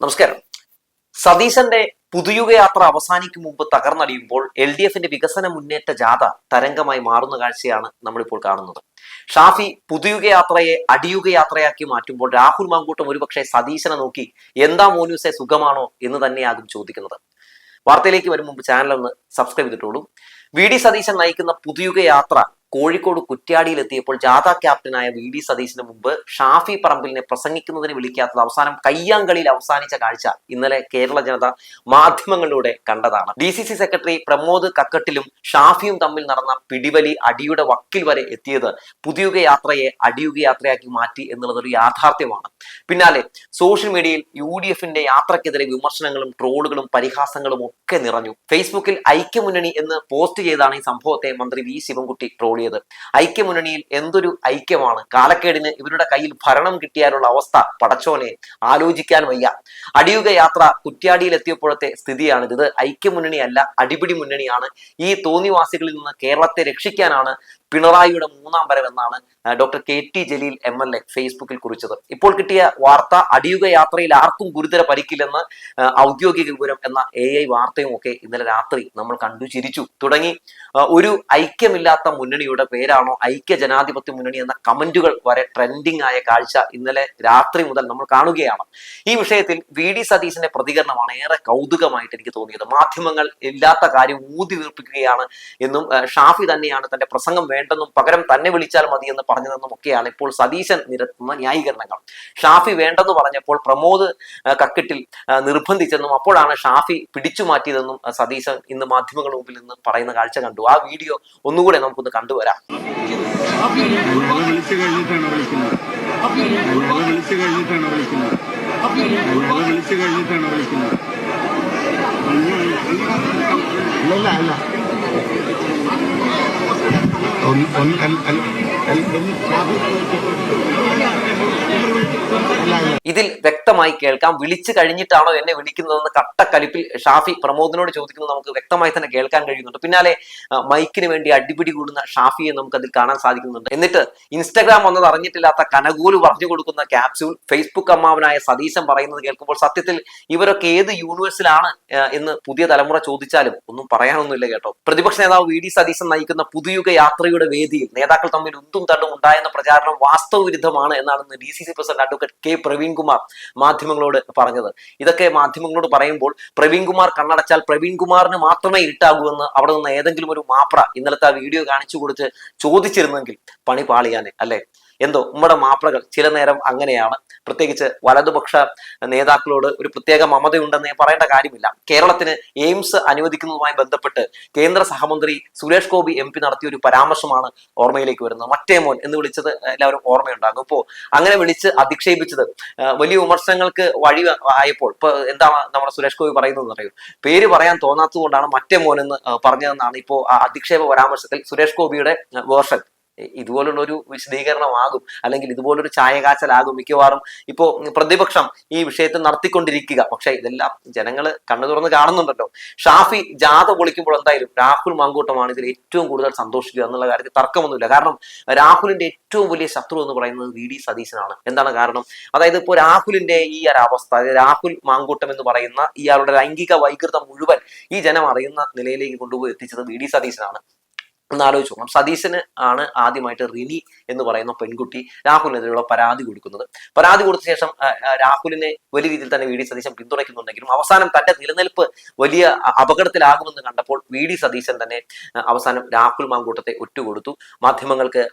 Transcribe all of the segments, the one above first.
നമസ്കാരം. സതീശന്റെ പുതുയുഗയാത്ര അവസാനിക്കും മുമ്പ് തകർന്നടിയുമ്പോൾ എൽ ഡി എഫിന്റെ വികസന മുന്നേറ്റ ജാഥ തരംഗമായി മാറുന്ന കാഴ്ചയാണ് നമ്മളിപ്പോൾ കാണുന്നത്. ഷാഫി പുതുയുഗയാത്രയെ അടിയുഗയാത്രയാക്കി അടിയുഗ യാത്രയാക്കി മാറ്റുമ്പോൾ രാഹുൽ മാങ്കൂട്ടം ഒരുപക്ഷെ സതീശനെ നോക്കി എന്താ മോനൂസെ സുഖമാണോ എന്ന് തന്നെയാകും ചോദിക്കുന്നത്. വാർത്തയിലേക്ക് വരും മുമ്പ് ചാനൽ ഒന്ന് സബ്സ്ക്രൈബ് ചെയ്തിട്ടുള്ളൂ വി ഡി സതീശൻ നയിക്കുന്ന പുതുയുഗ യാത്ര കോഴിക്കോട് കുറ്റ്യാടിയിലെത്തിയപ്പോൾ ജാഥ ക്യാപ്റ്റനായ വി ഡി സതീശിന് മുമ്പ് ഷാഫി പറമ്പിലിനെ പ്രസംഗിക്കുന്നതിന് വിളിക്കാത്തത് അവസാനം കയ്യാങ്കളിയിൽ അവസാനിച്ച കാഴ്ച ഇന്നലെ കേരള ജനത മാധ്യമങ്ങളിലൂടെ കണ്ടതാണ്. D C C secretary Pramod കക്കട്ടിലും ഷാഫിയും തമ്മിൽ നടന്ന പിടിവലി അടിയുടെ വക്കിൽ വരെ എത്തിയത് പുതിയുഗ യാത്രയെ അടിയുഗ യാത്രയാക്കി മാറ്റി എന്നുള്ളത് ഒരു യാഥാർത്ഥ്യമാണ്. പിന്നാലെ സോഷ്യൽ മീഡിയയിൽ യു ഡി എഫിന്റെ യാത്രക്കെതിരെ വിമർശനങ്ങളും ട്രോളുകളും പരിഹാസങ്ങളും ഒക്കെ നിറഞ്ഞു. ഫേസ്ബുക്കിൽ ഐക്യമുന്നണി എന്ന് പോസ്റ്റ് ചെയ്താണ് ഈ സംഭവത്തെ മന്ത്രി വി ശിവൻകുട്ടി ട്രോളിയത് ഐക്യമുന്നണിയിൽ എന്തൊരു ഐക്യമാണ്. കാലക്കേടിന് ഇവരുടെ കയ്യിൽ ഭരണം കിട്ടിയാലുള്ള അവസ്ഥ പടച്ചോനെ ആലോചിക്കാൻ വയ്യ. അടിയുക യാത്ര കുറ്റ്യാടിയിൽ എത്തിയപ്പോഴത്തെ സ്ഥിതിയാണിത്. ഇത് ഐക്യമുന്നണിയല്ല അടിപിടി മുന്നണിയാണ്. ഈ തോന്നിവാസികളിൽ നിന്ന് കേരളത്തെ രക്ഷിക്കാനാണ് പിണറായിയുടെ മൂന്നാം വരവെന്നാണ് doctor K T Jaleel M L A ഫേസ്ബുക്കിൽ കുറിച്ചത്. ഇപ്പോൾ കിട്ടിയ വാർത്ത അടിയുക യാത്രയിൽ ആർക്കും ഗുരുതര പരിക്കില്ലെന്ന് ഔദ്യോഗിക വിവരം എന്ന എ ഐ വാർത്തയും ഒക്കെ ഇന്നലെ രാത്രി നമ്മൾ കണ്ടു ചിരിച്ചു. തുടങ്ങി ഒരു ഐക്യമില്ലാത്ത മുന്നണിയുടെ പേരാണോ ഐക്യ ജനാധിപത്യ മുന്നണി എന്ന കമന്റുകൾ വരെ ട്രെൻഡിങ് ആയ കാഴ്ച ഇന്നലെ രാത്രി മുതൽ നമ്മൾ കാണുകയാണ്. ഈ വിഷയത്തിൽ വി ഡി സതീശന്റെ പ്രതികരണമാണ് ഏറെ കൗതുകമായിട്ട് എനിക്ക് തോന്നിയത്. മാധ്യമങ്ങൾ ഇല്ലാത്ത കാര്യം ഊതി വീർപ്പിക്കുകയാണ് എന്നും ഷാഫി തന്നെയാണ് തന്റെ പ്രസംഗം വേണ്ടെന്നും പകരം തന്നെ വിളിച്ചാൽ മതി എന്ന് പറഞ്ഞതെന്നും ഒക്കെയാണ് ഇപ്പോൾ സതീശൻ നിരത്തുന്ന ന്യായീകരണങ്ങൾ. ഷാഫി വേണ്ടെന്ന് പറഞ്ഞപ്പോൾ പ്രമോദ് കക്കിട്ടിൽ നിർബന്ധിച്ചെന്നും അപ്പോഴാണ് ഷാഫി പിടിച്ചു മാറ്റിയതെന്നും സതീശൻ ഇന്ന് മാധ്യമങ്ങൾ മുമ്പിൽ നിന്ന് പറയുന്ന കാഴ്ച കണ്ടു. ആ വീഡിയോ ഒന്നുകൂടെ നമുക്കൊന്ന് കണ്ടുവരാം. വിളിച്ചു കഴിഞ്ഞിട്ടാണ് വിളിച്ചു കഴിഞ്ഞിട്ടാണ് വിളിച്ചു കഴിഞ്ഞിട്ടാണ് അല്ല അല്ല. ഇതിൽ വ്യക്തമായി കേൾക്കാം. വിളിച്ചു കഴിഞ്ഞിട്ടാണോ എന്നെ വിളിക്കുന്നതെന്ന് കട്ടക്കലിപ്പിൽ ഷാഫി പ്രമോദിനോട് ചോദിക്കുന്നത് നമുക്ക് വ്യക്തമായി തന്നെ കേൾക്കാൻ കഴിയുന്നുണ്ട്. പിന്നാലെ മൈക്കിന് വേണ്ടി അടിപിടി കൂടുന്ന ഷാഫിയെ നമുക്ക് അതിൽ കാണാൻ സാധിക്കുന്നുണ്ട്. എന്നിട്ട് ഇൻസ്റ്റാഗ്രാം വന്നത് അറിഞ്ഞിട്ടില്ലാത്ത കനകൂൽ പറഞ്ഞു കൊടുക്കുന്ന ക്യാപ്സ്യൂൾ ഫേസ്ബുക്ക് അമ്മാവനായ സതീശൻ പറയുന്നത് കേൾക്കുമ്പോൾ സത്യത്തിൽ ഇവരൊക്കെ ഏത് യൂണിവേഴ്സിലാണ് എന്ന് പുതിയ തലമുറ ചോദിച്ചാലും ഒന്നും പറയാനൊന്നുമില്ല കേട്ടോ. പ്രതിപക്ഷ നേതാവ് വി ഡി സതീശൻ നയിക്കുന്ന പുതുയുഗ യാത്രയുടെ വേദിയിൽ നേതാക്കൾ തമ്മിൽ ഉന്തും തള്ളും ഉണ്ടായെന്ന പ്രചാരണം വാസ്തവ വിരുദ്ധമാണ് എന്നാണ് ഇന്ന് D C C president advocate K Praveenkumar മാധ്യമങ്ങളോട് പറഞ്ഞത്. ഇതൊക്കെ മാധ്യമങ്ങളോട് പറയുമ്പോൾ പ്രവീൺകുമാർ കണ്ണടച്ചാൽ പ്രവീൺകുമാറിന് മാത്രമേ ഇരുട്ടാകൂ എന്ന് അവിടെ നിന്ന് ഏതെങ്കിലും ഒരു മാപ്ര ഇന്നലത്തെ ആ വീഡിയോ കാണിച്ചു കൊടുത്ത് ചോദിച്ചിരുന്നെങ്കിൽ പണി പാളിയാനെ അല്ലെ? എന്തോ നമ്മുടെ മാപ്പിളകൾ ചില നേരം അങ്ങനെയാണ്. പ്രത്യേകിച്ച് വലതുപക്ഷ നേതാക്കളോട് ഒരു പ്രത്യേക മമതയുണ്ടെന്ന് പറയേണ്ട കാര്യമില്ല. കേരളത്തിന് എയിംസ് അനുവദിക്കുന്നതുമായി ബന്ധപ്പെട്ട് കേന്ദ്ര സഹമന്ത്രി സുരേഷ് ഗോപി എം പി നടത്തിയ ഒരു പരാമർശമാണ് ഓർമ്മയിലേക്ക് വരുന്നത്. മറ്റേ മോൻ എന്ന് വിളിച്ചത് എല്ലാവരും ഓർമ്മയുണ്ടാകും. ഇപ്പോൾ അങ്ങനെ വിളിച്ച് അധിക്ഷേപിച്ചത് വലിയ വിമർശനങ്ങൾക്ക് വഴി ആയപ്പോൾ ഇപ്പൊ എന്താണ് നമ്മുടെ സുരേഷ് ഗോപി പറയുന്നത് അറിയൂ? പേര് പറയാൻ തോന്നാത്തത് കൊണ്ടാണ് മറ്റേ മോൻ എന്ന് പറഞ്ഞതെന്നാണ് ഇപ്പോൾ അധിക്ഷേപ പരാമർശത്തിൽ സുരേഷ് ഗോപിയുടെ വേർഷൻ. ഇതുപോലുള്ള ഒരു വിശദീകരണമാകും. അല്ലെങ്കിൽ ഇതുപോലൊരു ചായകാച്ചലാകും മിക്കവാറും. ഇപ്പോ പ്രതിപക്ഷം ഈ വിഷയത്തെ നടത്തിക്കൊണ്ടിരിക്കുക. പക്ഷേ ഇതെല്ലാം ജനങ്ങൾ കണ്ണു തുറന്ന് കാണുന്നുണ്ടല്ലോ. ഷാഫി ജാഥ പൊളിക്കുമ്പോൾ എന്തായാലും രാഹുൽ മാങ്കൂട്ടമാണ് ഇതിൽ ഏറ്റവും കൂടുതൽ സന്തോഷിക്കുക എന്നുള്ള കാര്യത്തിൽ തർക്കമൊന്നുമില്ല. കാരണം രാഹുലിന്റെ ഏറ്റവും വലിയ ശത്രു എന്ന് പറയുന്നത് വി. ഡി. സതീശനാണ്. എന്താണ് കാരണം? അതായത് ഇപ്പോൾ രാഹുലിന്റെ ഈ ഒരു അവസ്ഥ രാഹുൽ മാങ്കൂട്ടം എന്ന് പറയുന്ന ഇയാളുടെ ലൈംഗിക വൈകൃതം മുഴുവൻ ഈ ജനം അറിയുന്ന നിലയിലേക്ക് കൊണ്ടുപോയി എത്തിച്ചത് വി. ഡി. സതീശനാണ്. ഒന്ന് ആലോചിച്ച് നോക്കണം. സതീശന് ആണ് ആദ്യമായിട്ട് റിനി എന്ന് പറയുന്ന പെൺകുട്ടി രാഹുലിനെതിരെയുള്ള പരാതി കൊടുക്കുന്നത്. പരാതി കൊടുത്ത ശേഷം രാഹുലിനെ വലിയ രീതിയിൽ തന്നെ വി ഡി സതീശൻ പിന്തുണയ്ക്കുന്നുണ്ടെങ്കിലും അവസാനം തന്റെ നിലനിൽപ്പ് വലിയ അപകടത്തിലാകുമെന്ന് കണ്ടപ്പോൾ വി ഡി സതീശൻ തന്നെ അവസാനം രാഹുൽ മാങ്കൂട്ടത്തെ ഒറ്റുകൊടുത്തു. മാധ്യമങ്ങൾക്ക്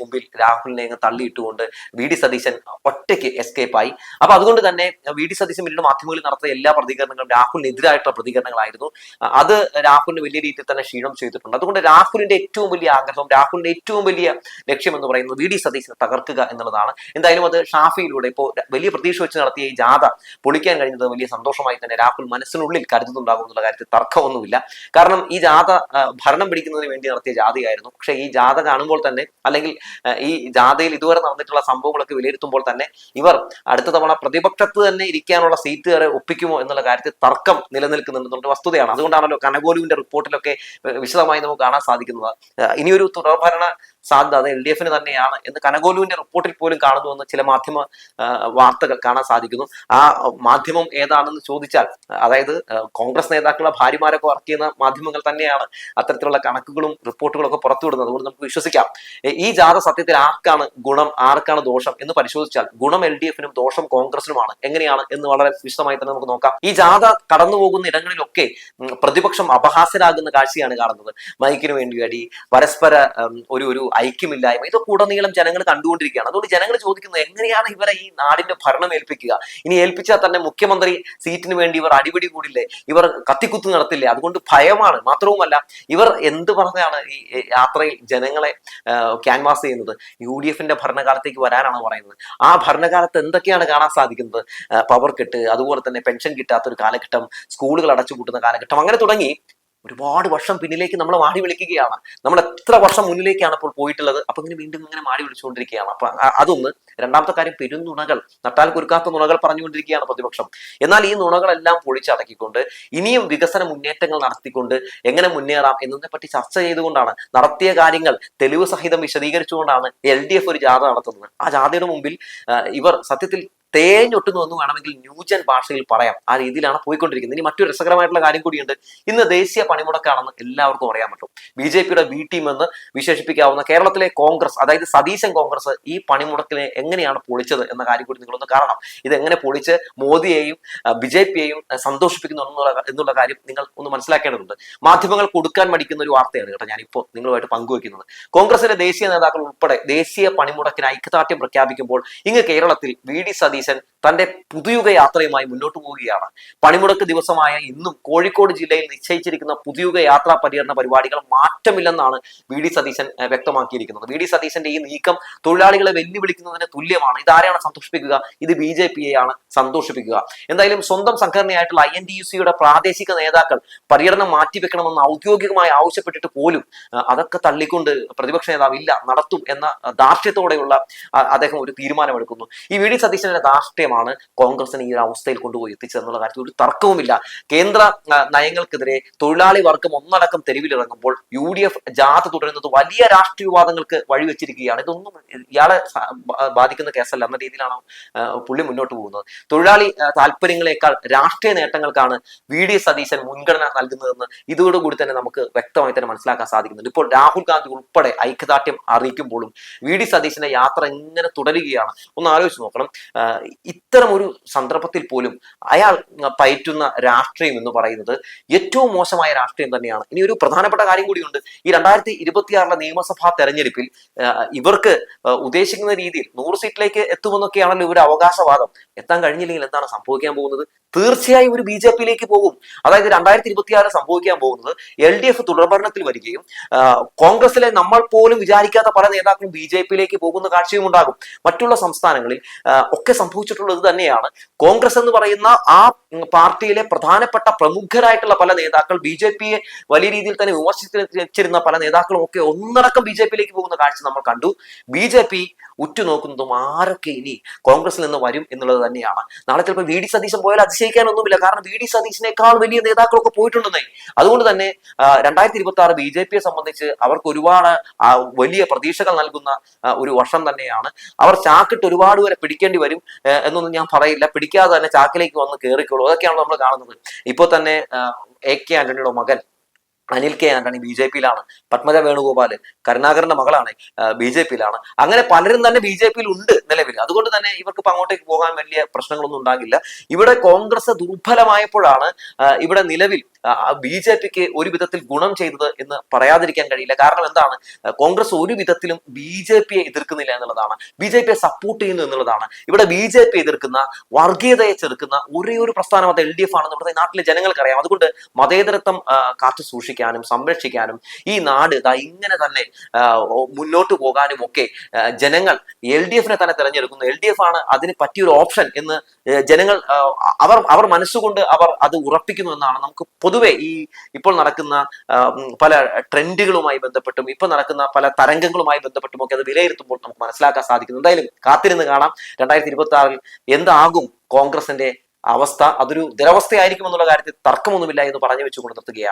മുമ്പിൽ രാഹുലിനെ അങ്ങ് തള്ളിയിട്ടുകൊണ്ട് വി ഡി സതീശൻ ഒറ്റയ്ക്ക് എസ്കേപ്പ് ആയി. അപ്പൊ അതുകൊണ്ട് തന്നെ വി ഡി സതീശൻ പിന്നീട് മാധ്യമങ്ങളിൽ നടത്തിയ എല്ലാ പ്രതികരണങ്ങളും രാഹുലിനെതിരായിട്ടുള്ള പ്രതികരണങ്ങളായിരുന്നു. അത് രാഹുലിന് വലിയ രീതിയിൽ തന്നെ ക്ഷീണം ചെയ്തിട്ടുണ്ട്. അതുകൊണ്ട് രാഹുലിന്റെ ഏറ്റവും വലിയ ആഗ്രഹം രാഹുലിന്റെ ഏറ്റവും വലിയ ലക്ഷ്യം എന്ന് പറയുന്നത് വി ഡി സതീശനെ തകർക്കുക എന്നുള്ളതാണ്. എന്തായാലും അത് ഷാഫിയിലൂടെ ഇപ്പോൾ വലിയ പ്രതീക്ഷ വെച്ച് നടത്തിയ ഈ ജാഥ പൊളിക്കാൻ കഴിഞ്ഞത് വലിയ സന്തോഷമായി തന്നെ രാഹുൽ മനസ്സിനുള്ളിൽ കരുതുന്നുണ്ടാകും എന്നുള്ള കാര്യത്തിൽ തർക്കമൊന്നുമില്ല. കാരണം ഈ ജാഥ ഭരണം പിടിക്കുന്നതിന് വേണ്ടി നടത്തിയ ജാഥയായിരുന്നു. പക്ഷെ ഈ ജാഥ കാണുമ്പോൾ തന്നെ അല്ലെങ്കിൽ ഈ ജാഥയിൽ ഇതുവരെ നടന്നിട്ടുള്ള സംഭവങ്ങളൊക്കെ വിലയിരുത്തുമ്പോൾ തന്നെ ഇവർ അടുത്ത തവണ പ്രതിപക്ഷത്ത് തന്നെ ഇരിക്കാനുള്ള സീറ്റ് വരെ ഒപ്പിക്കുമോ എന്നുള്ള കാര്യത്തിൽ തർക്കം നിലനിൽക്കുന്നുണ്ടെന്നുള്ള വസ്തുതയാണ്. അതുകൊണ്ടാണല്ലോ കനകോലുവിന്റെ റിപ്പോർട്ടിലൊക്കെ വിശദമായി നമുക്ക് കാണാൻ സാധിക്കുന്നത് ഇനിയൊരു തുടർഭരണ സാധ്യത അത് എൽ ഡി എഫിന് തന്നെയാണ് എന്ന് കനകോലുവിന്റെ റിപ്പോർട്ടിൽ പോലും കാണുന്നുവെന്ന് ചില മാധ്യമ വാർത്തകൾ കാണാൻ സാധിക്കുന്നു. ആ മാധ്യമം ഏതാണെന്ന് ചോദിച്ചാൽ അതായത് കോൺഗ്രസ് നേതാക്കളുടെ ഭാര്യമാരൊക്കെ വർക്ക് ചെയ്യുന്ന മാധ്യമങ്ങൾ തന്നെയാണ് അത്തരത്തിലുള്ള കണക്കുകളും റിപ്പോർട്ടുകളും ഒക്കെ പുറത്തുവിടുന്നത്. അതുകൊണ്ട് നമുക്ക് വിശ്വസിക്കാം. ഈ ജാഥ സത്യത്തിൽ ആർക്കാണ് ഗുണം ആർക്കാണ് ദോഷം എന്ന് പരിശോധിച്ചാൽ ഗുണം എൽ ഡി എഫിനും ദോഷം കോൺഗ്രസിനുമാണ്. എങ്ങനെയാണ് എന്ന് വളരെ വിശദമായി തന്നെ നമുക്ക് നോക്കാം. ഈ ജാഥ കടന്നു പോകുന്ന ഇടങ്ങളിലൊക്കെ പ്രതിപക്ഷം അപഹാസ്യരാകുന്ന കാഴ്ചയാണ് കാണുന്നത്. മൈക്കിന് വേണ്ടി അടി പരസ്പര ഒരു ഒരു ഐക്യമില്ലായ്മ. ഇതൊക്കെ ഉടനീളം ജനങ്ങൾ കണ്ടുകൊണ്ടിരിക്കുകയാണ്. അതുകൊണ്ട് ജനങ്ങൾ ചോദിക്കുന്നത് എങ്ങനെയാണ് ഇവരെ ഈ നാടിന്റെ ഭരണം ഏൽപ്പിക്കുക? ഇനി ഏൽപ്പിച്ചാൽ തന്നെ മുഖ്യമന്ത്രി സീറ്റിന് വേണ്ടി ഇവർ അടിപിടി കൂടില്ലേ? ഇവർ കത്തിക്കുത്ത് നടത്തില്ലേ? അതുകൊണ്ട് ഭയമാണ്. മാത്രവുമല്ല ഇവർ എന്ത് പറഞ്ഞാണ് ഈ യാത്രയിൽ ജനങ്ങളെ ക്യാൻവാസ് ചെയ്യുന്നത്? യു ഡി എഫിന്റെ ഭരണകാലത്തേക്ക് വരാനാണ് പറയുന്നത്? ആ ഭരണകാലത്ത് എന്തൊക്കെയാണ് കാണാൻ സാധിക്കുന്നത്? പവർ കെട്ട് അതുപോലെ തന്നെ പെൻഷൻ കിട്ടാത്ത ഒരു കാലഘട്ടം സ്കൂളുകൾ അടച്ചുപൂട്ടുന്ന കാലഘട്ടം അങ്ങനെ തുടങ്ങി ഒരുപാട് വർഷം പിന്നിലേക്ക് നമ്മൾ മാടി വിളിക്കുകയാണ്. നമ്മൾ എത്ര വർഷം മുന്നിലേക്കാണ് ഇപ്പോൾ പോയിട്ടുള്ളത്? അപ്പൊ ഇങ്ങനെ വീണ്ടും ഇങ്ങനെ മാടി വിളിച്ചുകൊണ്ടിരിക്കുകയാണ്. അപ്പൊ അതൊന്ന് രണ്ടാമത്തെ കാര്യം പെരുന്നുണകൾ നട്ടാൽ കുരുക്കാത്ത നുണകൾ പറഞ്ഞുകൊണ്ടിരിക്കുകയാണ് പ്രതിപക്ഷം. എന്നാൽ ഈ നുണകളെല്ലാം പൊളിച്ചടക്കിക്കൊണ്ട് ഇനിയും വികസന മുന്നേറ്റങ്ങൾ നടത്തിക്കൊണ്ട് എങ്ങനെ മുന്നേറാം എന്നതിനെ പറ്റി ചർച്ച ചെയ്തുകൊണ്ടാണ് നടത്തിയ കാര്യങ്ങൾ തെളിവ് സഹിതം വിശദീകരിച്ചുകൊണ്ടാണ് എൽ ഡി എഫ് ഒരു ജാഥ നടത്തുന്നത്. ആ ജാഥയുടെ മുമ്പിൽ ഇവർ സത്യത്തിൽ തേഞ്ഞൊട്ടുന്നു എന്ന് വേണമെങ്കിൽ ന്യൂജൻ ഭാഷയിൽ പറയാം. ആ രീതിയിലാണ് പോയിക്കൊണ്ടിരിക്കുന്നത്. ഇനി മറ്റൊരു രസകരമായിട്ടുള്ള കാര്യം കൂടിയുണ്ട്. ഇന്ന് ദേശീയ പണിമുടക്കാണെന്ന് എല്ലാവർക്കും അറിയാൻ പറ്റും. ബി ജെ പിയുടെ ബി ടീം എന്ന് വിശേഷിപ്പിക്കാവുന്ന കേരളത്തിലെ കോൺഗ്രസ് അതായത് സതീശൻ കോൺഗ്രസ് ഈ പണിമുടക്കിനെ എങ്ങനെയാണ് പൊളിച്ചത് എന്ന കാര്യം കൂടി നിങ്ങളൊന്ന് കാണണം. ഇത് എങ്ങനെ പൊളിച്ച് മോദിയെയും ബി ജെ പിയെയും സന്തോഷിപ്പിക്കുന്നു എന്നുള്ള എന്നുള്ള കാര്യം നിങ്ങൾ ഒന്ന് മനസ്സിലാക്കേണ്ടതുണ്ട്. മാധ്യമങ്ങൾ കൊടുക്കാൻ മടിക്കുന്ന ഒരു വാർത്തയാണ് കേട്ടോ ഞാനിപ്പോൾ നിങ്ങളുമായിട്ട് പങ്കുവെക്കുന്നത് കോൺഗ്രസിന്റെ ദേശീയ നേതാക്കൾ ഉൾപ്പെടെ ദേശീയ പണിമുടക്കിന് ഐക്യദാർഢ്യം പ്രഖ്യാപിക്കുമ്പോൾ ഇങ്ങ് കേരളത്തിൽ വി ഡി സതീശൻ തന്റെ പുതുയുഗ യാത്രയുമായി മുന്നോട്ട് പോവുകയാണ്. പണിമുടക്ക് ദിവസമായ ഇന്നും കോഴിക്കോട് ജില്ലയിൽ നിശ്ചയിച്ചിരിക്കുന്ന പുതുയുഗ യാത്രാ പര്യടന പരിപാടികൾ മാറ്റമില്ലെന്നാണ് വി ഡി സതീശൻ വ്യക്തമാക്കിയിരിക്കുന്നത്. വി ഡി സതീശന്റെ ഈ നീക്കം തൊഴിലാളികളെ വെല്ലുവിളിക്കുന്നതിന് തുല്യമാണ്. ഇതാരെയാണ് സന്തോഷിപ്പിക്കുക? ഇത് ബി ജെ പിയെയാണ് സന്തോഷിപ്പിക്കുക. എന്തായാലും സ്വന്തം സംഘടനയായിട്ടുള്ള ഐ എൻ ഡി യു സിയുടെ പ്രാദേശിക നേതാക്കൾ പര്യടനം മാറ്റിവെക്കണമെന്ന് ഔദ്യോഗികമായി ആവശ്യപ്പെട്ടിട്ട് പോലും അതൊക്കെ തള്ളിക്കൊണ്ട് പ്രതിപക്ഷ നേതാവ് ഇല്ല നടത്തും എന്ന ദാർഢ്യത്തോടെയുള്ള അദ്ദേഹം ഒരു തീരുമാനമെടുക്കുന്നു. ഈ വി ഡി സതീശന്റെ ധാർഷ്ട്യമാണ് കോൺഗ്രസിനെ ഈ ഒരു അവസ്ഥയിൽ കൊണ്ടുപോയി എത്തിച്ചതെന്നുള്ള കാര്യത്തിൽ ഒരു തർക്കവുമില്ല. കേന്ദ്ര നയങ്ങൾക്കെതിരെ തൊഴിലാളി വർഗം ഒന്നടക്കം തെരുവിലിറങ്ങുമ്പോൾ യു ഡി എഫ് ജാഥ തുടരുന്നത് വലിയ രാഷ്ട്രീയവാദങ്ങൾക്ക് വഴിവെച്ചിരിക്കുകയാണ്. ഇതൊന്നും ഇയാളെ ബാധിക്കുന്ന കേസല്ല എന്ന രീതിയിലാണ് പുള്ളി മുന്നോട്ട് പോകുന്നത്. തൊഴിലാളി താല്പര്യങ്ങളെക്കാൾ രാഷ്ട്രീയ നേട്ടങ്ങൾക്കാണ് വി ഡി സതീശൻ മുൻഗണന നൽകുന്നതെന്ന് ഇതോടുകൂടി തന്നെ നമുക്ക് വ്യക്തമായി തന്നെ മനസ്സിലാക്കാൻ സാധിക്കുന്നുണ്ട്. ഇപ്പോൾ രാഹുൽ ഗാന്ധി ഉൾപ്പെടെ ഐക്യദാർഢ്യം അറിയിക്കുമ്പോഴും വി ഡി സതീശന്റെ യാത്ര ഇങ്ങനെ തുടരുകയാണ്. ഒന്ന് ആലോചിച്ച് നോക്കണം. ഇത്തരം ഒരു സന്ദർഭത്തിൽ പോലും അയാൾ പയറ്റുന്ന രാഷ്ട്രീയം എന്ന് പറയുന്നത് ഏറ്റവും മോശമായ രാഷ്ട്രീയം തന്നെയാണ്. ഇനി ഒരു പ്രധാനപ്പെട്ട കാര്യം കൂടിയുണ്ട്. ഈ രണ്ടായിരത്തി ഇരുപത്തിയാറിലെ നിയമസഭാ തെരഞ്ഞെടുപ്പിൽ ഇവർക്ക് ഉദ്ദേശിക്കുന്ന രീതിയിൽ നൂറ് സീറ്റിലേക്ക് എത്തുമെന്നൊക്കെയാണല്ലോ ഇവരുടെ അവകാശവാദം. എത്താൻ കഴിഞ്ഞില്ലെങ്കിൽ എന്താണ് സംഭവിക്കാൻ പോകുന്നത്? തീർച്ചയായും ഒരു ബി ജെ പിയിലേക്ക് പോകും. അതായത് രണ്ടായിരത്തി ഇരുപത്തിയാറ് സംഭവിക്കാൻ പോകുന്നത് എൽ ഡി എഫ് തുടർഭരണത്തിൽ വരികയും കോൺഗ്രസിലെ നമ്മൾ പോലും വിചാരിക്കാത്ത പല നേതാക്കളും ബി ജെ പിയിലേക്ക് പോകുന്ന കാഴ്ചയും ഉണ്ടാകും. മറ്റുള്ള സംസ്ഥാനങ്ങളിൽ ഒക്കെ സംഭവിച്ചിട്ടുള്ളത് തന്നെയാണ്. കോൺഗ്രസ് എന്ന് പറയുന്ന ആ പാർട്ടിയിലെ പ്രധാനപ്പെട്ട പ്രമുഖരായിട്ടുള്ള പല നേതാക്കൾ ബി ജെ പിയെ വലിയ രീതിയിൽ തന്നെ വിമർശിച്ചിരുന്ന പല നേതാക്കളും ഒക്കെ ഒന്നടക്കം ബി ജെ പിയിലേക്ക് പോകുന്ന കാഴ്ച നമ്മൾ കണ്ടു. ബി ജെ പി ഉറ്റുനോക്കുന്നതും ആരൊക്കെ ഇനി കോൺഗ്രസിൽ നിന്ന് വരും എന്നുള്ളത് തന്നെയാണ്. നാളെ ചിലപ്പോൾ വി ഡി സതീശൻ പോയാൽ അതിശയിക്കാനൊന്നുമില്ല. കാരണം വി ഡി സതീശിനേക്കാൾ വലിയ നേതാക്കളൊക്കെ പോയിട്ടുണ്ടെന്നേ. അതുകൊണ്ട് തന്നെ രണ്ടായിരത്തി ഇരുപത്തി ആറ് ബി ജെ പിയെ സംബന്ധിച്ച് അവർക്ക് ഒരുപാട് വലിയ പ്രതീക്ഷകൾ നൽകുന്ന ഒരു വർഷം തന്നെയാണ്. അവർ ചാക്കിട്ട് ഒരുപാട് വരെ പിടിക്കേണ്ടി വരും എന്നൊന്നും ഞാൻ പറയില്ല. പിടിക്കാതെ തന്നെ ചാക്കിലേക്ക് വന്ന് കയറിക്കോളൂ അതൊക്കെയാണ് നമ്മൾ കാണുന്നത്. ഇപ്പോൾ തന്നെ എ കെ ആന്റണിയുടെ മകൻ Anil K Antony B J പിയിലാണ്. Padmaja Venugopal കരുണാകരന്റെ മകളാണ് ബി ജെ പിയിലാണ്. അങ്ങനെ പലരും തന്നെ ബി ജെ പിയിൽ ഉണ്ട് നിലവിൽ അതുകൊണ്ട് തന്നെ ഇവർക്ക് അങ്ങോട്ടേക്ക് പോകാൻ വലിയ പ്രശ്നങ്ങളൊന്നും ഉണ്ടാകില്ല. ഇവിടെ കോൺഗ്രസ് ദുർബലമായപ്പോഴാണ് ഇവിടെ നിലവിൽ ബി ജെ പിക്ക് ഒരു വിധത്തിൽ ഗുണം ചെയ്തത് എന്ന് പറയാതിരിക്കാൻ കഴിയില്ല. കാരണം എന്താണ്? കോൺഗ്രസ് ഒരു വിധത്തിലും ബി ജെ പിയെ എതിർക്കുന്നില്ല എന്നുള്ളതാണ്. ബി ജെ പിയെ സപ്പോർട്ട് ചെയ്യുന്നു എന്നുള്ളതാണ്. ഇവിടെ ബി ജെ പി എതിർക്കുന്ന വർഗീയതയെ ചെറുക്കുന്ന ഒരേ ഒരു പ്രസ്ഥാനം അത് എൽ ഡി എഫ് ആണെന്ന് നാട്ടിലെ ജനങ്ങൾക്കറിയാം. അതുകൊണ്ട് മതേതരത്വം കാത്തു സൂക്ഷിക്കാനും സംരക്ഷിക്കാനും സംരക്ഷിക്കാനും ഈ നാട് ദാ ഇങ്ങനെ തന്നെ മുന്നോട്ട് പോകാനും ഒക്കെ ജനങ്ങൾ എൽ ഡി എഫിനെ തന്നെ തിരഞ്ഞെടുക്കുന്നു. എൽ ഡി എഫ് ആണ് അതിന് പറ്റിയൊരു ഓപ്ഷൻ എന്ന് ജനങ്ങൾ അവർ അവർ മനസ്സുകൊണ്ട് അവർ അത് ഉറപ്പിക്കുന്നു എന്നാണ് നമുക്ക് പൊതുവെ ഈ ഇപ്പോൾ നടക്കുന്ന പല ട്രെൻഡുകളുമായി ബന്ധപ്പെട്ടും ഇപ്പൊ നടക്കുന്ന പല തരംഗങ്ങളുമായി ബന്ധപ്പെട്ടും ഒക്കെ അത് വിലയിരുത്തുമ്പോൾ നമുക്ക് മനസ്സിലാക്കാൻ സാധിക്കുന്നു. എന്തായാലും കാത്തിരുന്ന് കാണാം. രണ്ടായിരത്തി ഇരുപത്തി ആറിൽ എന്താകും കോൺഗ്രസിന്റെ അവസ്ഥ? അതൊരു ദുരവസ്ഥയായിരിക്കും എന്നുള്ള കാര്യത്തിൽ തർക്കമൊന്നുമില്ല എന്ന് പറഞ്ഞു വെച്ചുകൊണ്ട് നിർത്തുകയാണ്.